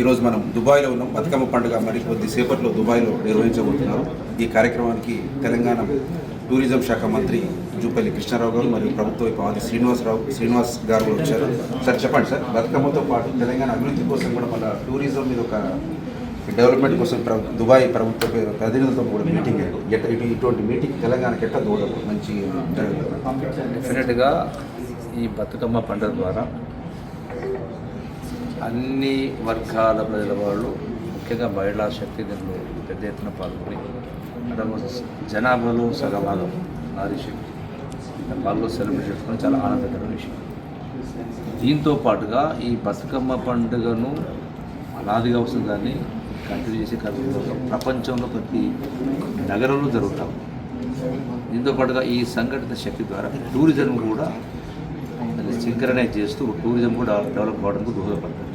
ఈరోజు మనం దుబాయ్లో ఉన్నాం. బతుకమ్మ పండుగ మరి కొద్దిసేపట్లో దుబాయ్లో నిర్వహించబోతున్నారు. ఈ కార్యక్రమానికి తెలంగాణ టూరిజం శాఖ మంత్రి జూపల్లి కృష్ణారావు గారు మరియు ప్రభుత్వ విపాది శ్రీనివాసరావు శ్రీనివాస్ గారు వచ్చారు. సార్ చెప్పండి సార్ బతుకమ్మతో పాటు తెలంగాణ అభివృద్ధి కోసం కూడా మన టూరిజం మీద ఒక డెవలప్మెంట్ కోసం దుబాయ్ ప్రభుత్వ ప్రతినిధులతో కూడా మీటింగ్ ఇటు ఇటువంటి మీటింగ్ తెలంగాణకి ఎట్లా దూడదు మంచి డెఫినెట్గా ఈ బతుకమ్మ పండుగ ద్వారా అన్ని వర్గాల ప్రజల వాళ్ళు ముఖ్యంగా మహిళా శక్తి దీనిలో పెద్ద ఎత్తున పాల్గొని జనాభాలో సగభాగం నారీ శక్తి వాళ్ళు సెలబ్రేట్ చేసుకుని చాలా ఆనందకరమైన విషయం. దీంతో పాటుగా ఈ బతుకమ్మ పండుగను అనాదిగా వస్తుంది దాన్ని కంటిన్యూ చేసే కార్యక్రమం ప్రపంచంలో ప్రతి నగరంలో జరుగుతాం. దీంతో పాటుగా ఈ సంఘటిత శక్తి ద్వారా టూరిజం కూడా దాన్ని సింక్రనైజ్ చేస్తూ టూరిజం కూడా డెవలప్ కావడానికి దోహదపడుతుంది.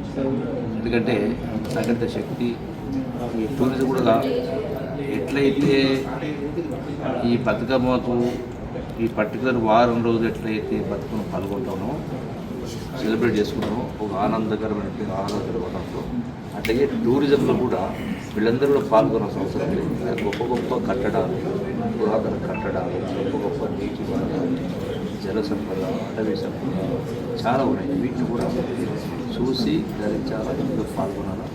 ఎందుకంటే సంఘటిత శక్తి ఈ టూరిజం కూడా ఎట్లయితే ఈ బతుకమ్మకు ఈ పర్టికులర్ వారం రోజులు ఎట్లయితే బతుకను పాల్గొంటామో సెలబ్రేట్ చేసుకుంటామో ఒక ఆనందకరమైన ఆహ్లాదకరమైన అట్లాగే టూరిజంలో కూడా వీళ్ళందరూ కూడా పాల్గొన్న సంవత్సరం గొప్ప గొప్ప కట్టడాలు పురాతన కట్టడాలు గొప్ప గొప్ప నీటి జల సంపద అటవీ సంపద చాలా ఉన్నాయి. వీటిని కూడా చూసి ధరించాలా ఇందులో పాల్గొనాలా?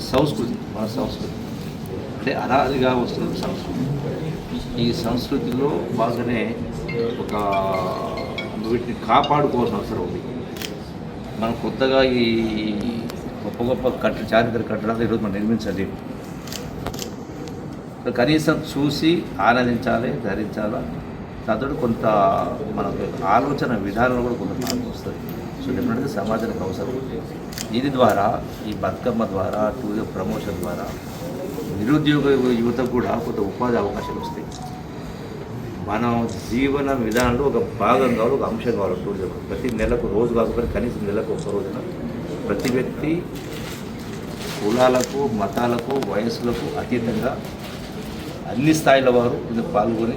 సంస్కృతి మన సంస్కృతి. అంటే అనాదిగా వస్తున్న సంస్కృతి. ఈ సంస్కృతిలో బాగానే ఒక వీటిని కాపాడుకోవాల్సిన అవసరం ఉంది. మనం కొత్తగా ఈ గొప్ప గొప్ప కట్ట చారిత్రక కట్టడాలు ఈరోజు మనం నిర్మించాలి. కనీసం చూసి ఆనందించాలి ధరించాలి దాంతో కొంత మనకు ఆలోచన విధానంలో కూడా కొంత మార్పు వస్తుంది. సో డెఫినెట్గా సమాజానికి అవసరం. దీని ద్వారా ఈ బతుకమ్మ ద్వారా టూరిజం ప్రమోషన్ ద్వారా నిరుద్యోగ యువతకు కూడా కొంత ఉపాధి అవకాశాలు వస్తాయి. మన జీవన విధానంలో ఒక భాగం కావాలి ఒక అంశం కావాలి టూరిజం. ప్రతి నెలకు రోజు కాకపోతే కనీసం నెలకు ఒక రోజున ప్రతి వ్యక్తి కులాలకు మతాలకు వయస్సులకు అతీతంగా అన్ని స్థాయిల వారు ఇందుకు పాల్గొని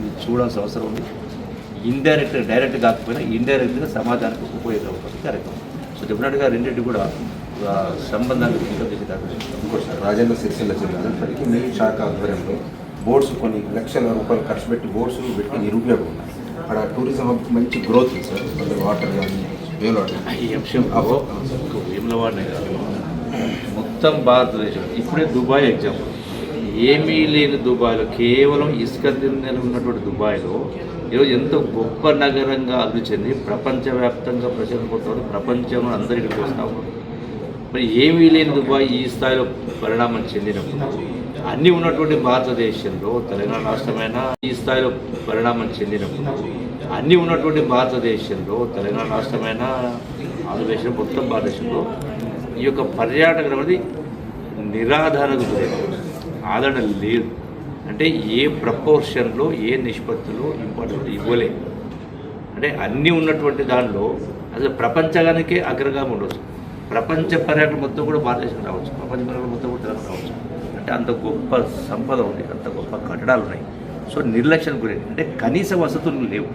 ఇది చూడాల్సిన అవసరం ఉంది. ఇండైరెక్ట్ డైరెక్ట్ కాకపోయినా ఇండైరెక్ట్గా సమాజానికి ఉపయోగపడుతుంది కార్యక్రమం. సో డెఫినెట్గా రెండింటి కూడా సంబంధాన్ని ఇంకోటి రాజేంద్ర సిరిసిల్ల జిల్లా ఇప్పటికీ మీ శాఖ ఆధ్వర్యంలో బోర్డ్స్ కొన్ని లక్షల రూపాయలు ఖర్చు పెట్టి బోర్డ్స్ పెట్టి నిరుపయోగం ఉన్నాయి అక్కడ టూరిజం మంచి గ్రోత్ ఉంది సార్. వాటర్ కానీ వేలు ఈ వేములవాడనే కాదు. మొత్తం భారతదేశం. ఇప్పుడే దుబాయ్ ఎగ్జాంపుల్ ఏమీ లేని దుబాయ్లో కేవలం ఇసుక దిన్నెలు ఉన్నటువంటి దుబాయ్లో ఈరోజు ఎంతో గొప్ప నగరంగా అభివృద్ధి చెంది ప్రపంచవ్యాప్తంగా ప్రజలు పోతారు ప్రపంచంలో అందరికీ వస్తూ మరి ఏమీ లేని దుబాయ్ ఈ స్థాయిలో పరిణామం చెందినప్పుడు అన్నీ ఉన్నటువంటి భారతదేశంలో తెలంగాణ రాష్ట్రమైన ఈ స్థాయిలో పరిణామం చెందినప్పుడు అన్నీ ఉన్నటువంటి భారతదేశంలో తెలంగాణ రాష్ట్రమైన ఆంధ్రప్రదేశ్ మొత్తం భారతదేశంలో ఈ యొక్క పర్యాటకం అనేది నిరాధారణకు గురైంది ఆదరణ లేదు. అంటే ఏ ప్రపోర్షన్లో ఏ నిష్పత్తిలో ఇంపార్టెంట్ ఇవ్వలేదు అంటే అన్నీ ఉన్నటువంటి దానిలో అసలు ప్రపంచానికే అగ్రగామి ఉండొచ్చు. ప్రపంచ పర్యటన మొత్తం కూడా భారతదేశం రావచ్చు. ప్రపంచ పర్యటన మొత్తం కూడా తెలంగాణ రావచ్చు. అంటే అంత గొప్ప సంపద ఉంది అంత గొప్ప కట్టడాలు ఉన్నాయి. సో నిర్లక్ష్యం గురి అంటే కనీస వసతులు లేవు.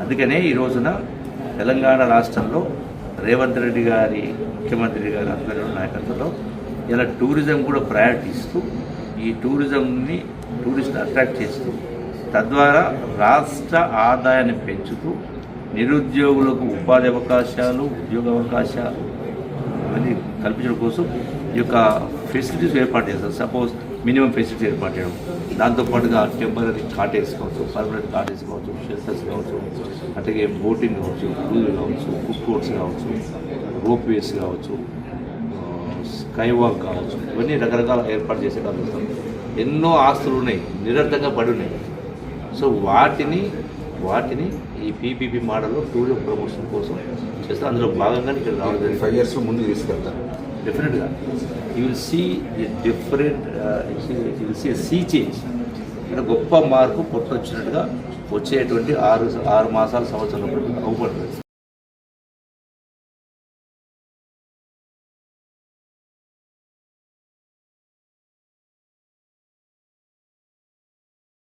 అందుకనే ఈ రోజున తెలంగాణ రాష్ట్రంలో రేవంత్ రెడ్డి గారి ముఖ్యమంత్రి గారి ఆధ్వర్యంలో నాయకత్వంలో ఇలా టూరిజం కూడా ప్రయారిటీ ఇస్తూ ఈ టూరిజంని టూరిస్ట్ అట్రాక్ట్ చేస్తూ తద్వారా రాష్ట్ర ఆదాయాన్ని పెంచుతూ నిరుద్యోగులకు ఉపాధి అవకాశాలు ఉద్యోగ అవకాశాలు అవన్నీ కల్పించడం కోసం ఈ యొక్క ఫెసిలిటీస్ ఏర్పాటు చేస్తారు. సపోజ్ మినిమం ఫెసిలిటీ ఏర్పాటు చేయడం. దాంతోపాటుగా టెంపరీ కాటేజ్ కావచ్చు పర్మనెంట్ కాటేజ్ కావచ్చు షెల్టర్స్ కావచ్చు అట్లాగే బోటింగ్ కావచ్చు క్రూజ్ కావచ్చు ఫుడ్ కోర్ట్స్ కావచ్చు రోప్ వేస్ కావచ్చు స్కై వాక్ కావచ్చు ఇవన్నీ రకరకాల ఏర్పాటు చేసే కలుగుతాం ఎన్నో ఆస్తులు ఉన్నాయి నిరర్థంగా పడి ఉన్నాయి. సో వాటిని వాటిని ఈ పీపీపీ మోడల్లో టూరిజం ప్రమోషన్ కోసం చేస్తే అందులో భాగంగా ఇక్కడ రావడం జరిగింది. ఫైవ్ ఇయర్స్ ముందు తీసుకెళ్తారు. డెఫినెట్గా you will see the different you will see see change అంటే గొప్ప మార్పు కొట్టొచ్చినట్టుగా వచ్చేటువంటి ఆరు ఆరు మాసాల సంవత్సరం అవుపడుతుంది.